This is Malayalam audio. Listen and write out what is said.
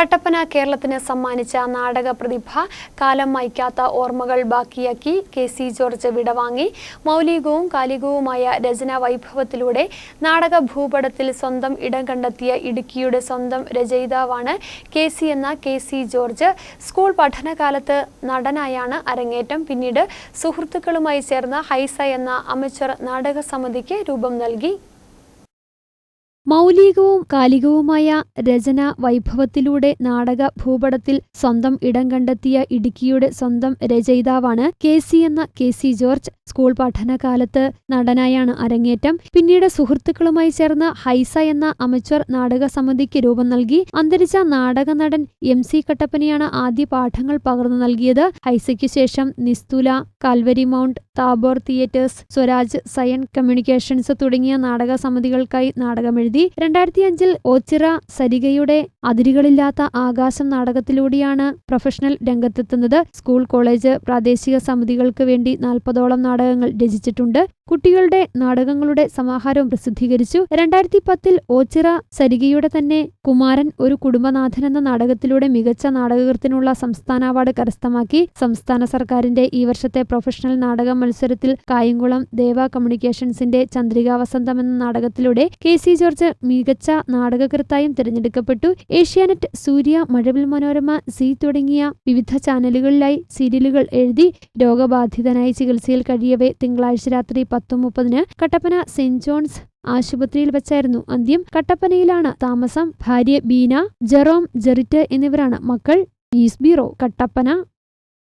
കട്ടപ്പന കേരളത്തിന് സമ്മാനിച്ച നാടക പ്രതിഭ കാലം മായ്ക്കാത്ത ഓർമ്മകൾ ബാക്കിയാക്കി കെ സി ജോർജ് വിടവാങ്ങി മൗലികവും കാലികവുമായ രചനാ വൈഭവത്തിലൂടെ നാടക ഭൂപടത്തിൽ സ്വന്തം ഇടം കണ്ടെത്തിയ ഇടുക്കിയുടെ സ്വന്തം രചയിതാവാണ് കെ സി എന്ന കെ സി ജോർജ്. സ്കൂൾ പഠനകാലത്ത് നടനായാണ് അരങ്ങേറ്റം. പിന്നീട് സുഹൃത്തുക്കളുമായി ചേർന്ന് ഹൈസ എന്ന അമച്വർ നാടക സമിതിക്ക് രൂപം നൽകി. മൗലികവും കാലികവുമായ രചനാ വൈഭവത്തിലൂടെ നാടക ഭൂപടത്തിൽ സ്വന്തം ഇടം കണ്ടെത്തിയ ഇടുക്കിയുടെ സ്വന്തം രചയിതാവാണ് കെ സി എന്ന കെ സി ജോർജ്. സ്കൂൾ പഠനകാലത്ത് നടനായാണ് അരങ്ങേറ്റം. പിന്നീട് സുഹൃത്തുക്കളുമായി ചേർന്ന് ഹൈസ എന്ന അമച്വർ നാടക സമിതിക്ക് രൂപം നൽകി. അന്തരിച്ച നാടക നടൻ എം സി കട്ടപ്പനയാണ് ആദ്യ പാഠങ്ങൾ പകർന്നു നൽകിയത്. ഹൈസയ്ക്ക് ശേഷം Nisthula Calvary Mount Tabor theatres Swaraj സയൻ കമ്മ്യൂണിക്കേഷൻസ് തുടങ്ങിയ നാടക സമിതികൾക്കായി നാടകമെഴുതി. രണ്ടായിരത്തി അഞ്ചിൽ ഓച്ചിറ സരികയുടെ അതിരുകളില്ലാത്ത ആകാശം നാടകത്തിലൂടെയാണ് പ്രൊഫഷണൽ രംഗത്തെത്തുന്നത്. സ്കൂൾ കോളേജ് പ്രാദേശിക സമിതികൾക്ക് വേണ്ടി നാൽപ്പതോളം നാടകങ്ങൾ രചിച്ചിട്ടുണ്ട്. കുട്ടികളുടെ നാടകങ്ങളുടെ സമാഹാരവും പ്രസിദ്ധീകരിച്ചു. രണ്ടായിരത്തി പത്തിൽ ഓച്ചിറ സരികയുടെ തന്നെ കുമാരൻ ഒരു കുടുംബനാഥൻ എന്ന നാടകത്തിലൂടെ മികച്ച നാടകകൃത്തിനുള്ള സംസ്ഥാന അവാർഡ് കരസ്ഥമാക്കി. സംസ്ഥാന സർക്കാരിന്റെ ഈ വർഷത്തെ പ്രൊഫഷണൽ നാടക മത്സരത്തിൽ കായംകുളം ദേവ കമ്മ്യൂണിക്കേഷൻസിന്റെ ചന്ദ്രികാ വസന്തം എന്ന നാടകത്തിലൂടെ കെ സി ജോർജ് മികച്ച നാടകകൃത്തായും തിരഞ്ഞെടുക്കപ്പെട്ടു. ഏഷ്യാനെറ്റ് സൂര്യ മഴവിൽ മനോരമ സി തുടങ്ങിയ വിവിധ ചാനലുകളിലായി സീരിയലുകൾ എഴുതി രോഗബാധിതനായി ചികിത്സയിൽ കഴിയവേ തിങ്കളാഴ്ച രാത്രി പത്തു മുപ്പതിന് കട്ടപ്പന സെന്റ് ജോൺസ് ആശുപത്രിയിൽ വെച്ചായിരുന്നു അന്ത്യം. കട്ടപ്പനയിലാണ് താമസം. ഭാര്യ ബീന ജെറോം ജെറിറ്റ് എന്നിവരാണ് മക്കൾ. News bureau Kattappana.